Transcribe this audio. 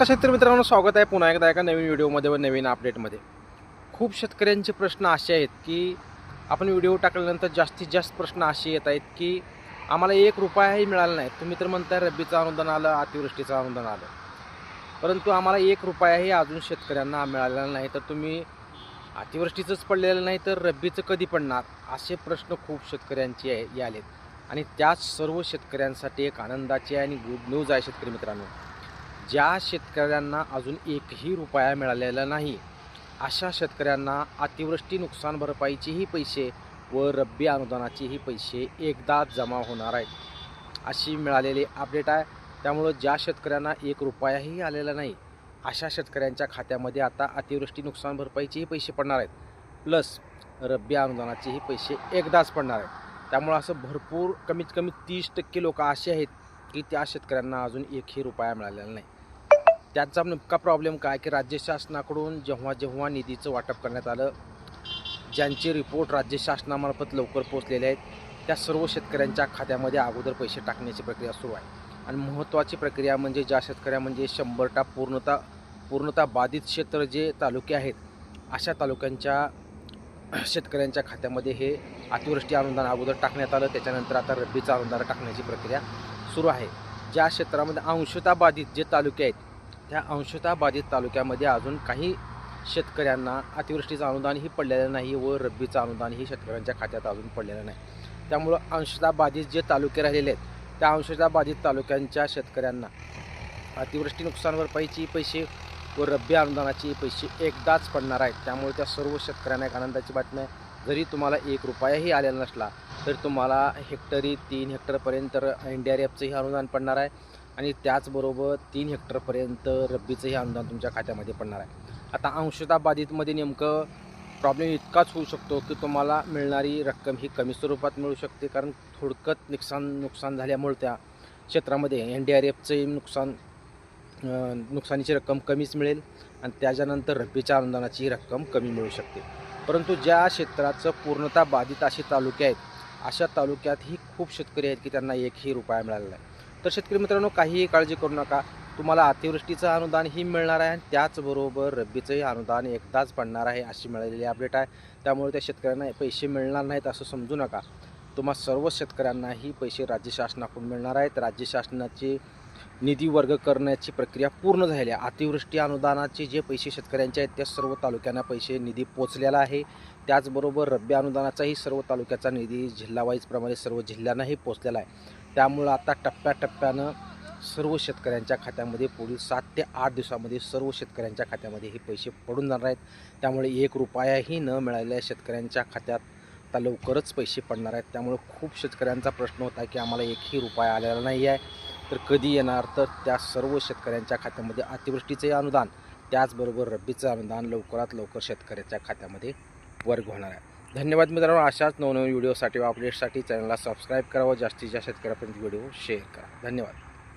नमस्कार शेतकरी मित्रांनो स्वागत आहे पुन्हा एकदा एका नवीन व्हिडिओमध्ये व नवीन अपडेटमध्ये खूप शेतकऱ्यांचे प्रश्न असे आहेत की आपण व्हिडिओ टाकल्यानंतर जास्तीत जास्त प्रश्न असे येत आहेत की आम्हाला एक रुपयाही मिळाला नाही. तुम्ही तर म्हणताय रब्बीचं अनुदान आलं अतिवृष्टीचं अनुदान आलं. परंतु आम्हाला एक रुपयाही अजून शेतकऱ्यांना मिळालेला नाही. तर तुम्ही अतिवृष्टीचंच पडलेलं नाही तर रब्बीचं कधी पडणार? असे प्रश्न खूप शेतकऱ्यांचे आहे- आलेत आणि त्याच सर्व शेतकऱ्यांसाठी एक आनंदाची आणि गुड न्यूज आहे शेतकरी मित्रांनो. ज्या शेतकऱ्यांना अजून एकही रुपया मिळालेला नाही अशा शेतकऱ्यांना अतिवृष्टी नुकसान भरपाईचेही पैसे व रब्बी अनुदानाचेही पैसे एकदाच जमा होणार आहेत. अशी मिळालेली अपडेट आहे. त्यामुळं ज्या शेतकऱ्यांना एक रुपयाही आलेला नाही अशा शेतकऱ्यांच्या खात्यामध्ये आता अतिवृष्टी नुकसान भरपाईचेही पैसे पडणार आहेत. प्लस रब्बी अनुदानाचेही पैसे एकदाच पडणार आहेत. त्यामुळं असं भरपूर कमीत कमी तीस टक्के लोक असे आहेत की त्या शेतकऱ्यांना अजून एकही रुपया मिळालेला नाही. त्याचा नेमका प्रॉब्लेम काय? की राज्य शासनाकडून जेव्हा जेव्हा निधीचं वाटप करण्यात आलं ज्यांचे रिपोर्ट राज्य शासनामार्फत लवकर पोचलेले आहेत त्या सर्व शेतकऱ्यांच्या खात्यामध्ये अगोदर पैसे टाकण्याची प्रक्रिया सुरू आहे. आणि महत्त्वाची प्रक्रिया म्हणजे ज्या शेतकऱ्या म्हणजे शंभर टा पूर्णता पूर्णता बाधित क्षेत्र जे तालुके आहेत अशा तालुक्यांच्या शेतकऱ्यांच्या खात्यामध्ये हे अतिवृष्टी अनुदान अगोदर टाकण्यात आलं. त्याच्यानंतर आता रब्बीचं अनुदान टाकण्याची प्रक्रिया सुरू आहे. ज्या क्षेत्रामध्ये अंशता बाधित जे तालुके आहेत त्या अंशतः बाधित तालुक्यामध्ये अजून काही शेतकऱ्यांना अतिवृष्टीचं अनुदानही पडलेलं नाही व रब्बीचं अनुदानही शेतकऱ्यांच्या खात्यात अजून पडलेलं नाही. त्यामुळं अंशतः बाधित जे तालुके राहिलेले आहेत त्या अंशतः बाधित तालुक्यांच्या शेतकऱ्यांना अतिवृष्टी नुकसान भरपाईची पैसे व रब्बी अनुदानाचे पैसे एकदाच पडणार आहेत. त्यामुळे त्या सर्व शेतकऱ्यांना एक आनंदाची बातमी आहे. जरी तुम्हाला एक रुपयाही आलेला नसला तर तुम्हाला हेक्टरी तीन हेक्टरपर्यंत एन डी आर एफचंही अनुदान पडणार आहे. आणि त्याचबरोबर तीन हेक्टरपर्यंत रब्बीचंही अनुदान तुमच्या खात्यामध्ये पडणार आहे. आता अंशता बाधितमध्ये नेमकं प्रॉब्लेम इतकाच होऊ शकतो की तुम्हाला मिळणारी रक्कम ही कमी स्वरूपात मिळू शकते. कारण थोडकत नुकसान नुकसान झाल्यामुळे त्या क्षेत्रामध्ये एन डी आर एफचंही नुकसान नुकसानीची रक्कम कमीच मिळेल आणि त्याच्यानंतर रब्बीच्या अनुदानाची रक्कम कमी मिळू शकते. परंतु ज्या क्षेत्राचं पूर्णतः बाधित असे तालुके आहेत अशा तालुक्यातही खूप शेतकरी आहेत की त्यांना एकही रुपया मिळाला नाही. तर शेतकरी मित्रांनो काहीही काळजी करू नका. तुम्हाला अतिवृष्टीचं अनुदानही मिळणार आहे आणि त्याचबरोबर रब्बीचंही अनुदान एकदाच पडणार आहे अशी मिळालेली अपडेट आहे. त्यामुळे त्या शेतकऱ्यांना पैसे मिळणार नाहीत असं समजू नका. तुम्हा सर्व शेतकऱ्यांनाही पैसे राज्य शासनाकडून मिळणार आहेत. राज्य शासनाचे निधी वर्ग करण्याची प्रक्रिया पूर्ण झाली आहे. अतिवृष्टी अनुदानाचे जे पैसे शेतकऱ्यांचे आहेत त्या सर्व तालुक्यांना पैसे निधी पोचलेला आहे. त्याचबरोबर रब्बी अनुदानाचाही सर्व तालुक्याचा निधी जिल्हावाईजप्रमाणे सर्व जिल्ह्यांनाही पोचलेला आहे. त्यामुळं आता टप्प्याटप्प्यानं सर्व शेतकऱ्यांच्या खात्यामध्ये पुढील सात ते आठ दिवसामध्ये सर्व शेतकऱ्यांच्या खात्यामध्ये हे पैसे पडून जाणार आहेत. त्यामुळे एक रुपयाही न मिळालेल्या शेतकऱ्यांच्या खात्यात आता लवकरच पैसे पडणार आहेत. त्यामुळे खूप शेतकऱ्यांचा प्रश्न होता की आम्हाला एकही रुपया आलेला नाही आहे. तर कधी येणार? तर त्या सर्व शेतकऱ्यांच्या खात्यामध्ये अतिवृष्टीचे अनुदान त्याचबरोबर रब्बीचं अनुदान लवकरात लवकर शेतकऱ्याच्या खात्यामध्ये वर्ग होणार आहे. धन्यवाद मित्रांनो अशाच नवनवीन व्हिडिओसाठी व अपडेटसाठी चॅनलला सबस्क्राईब करा व जास्तीत जास्त शेतकऱ्यापर्यंत व्हिडिओ शेअर करा. धन्यवाद.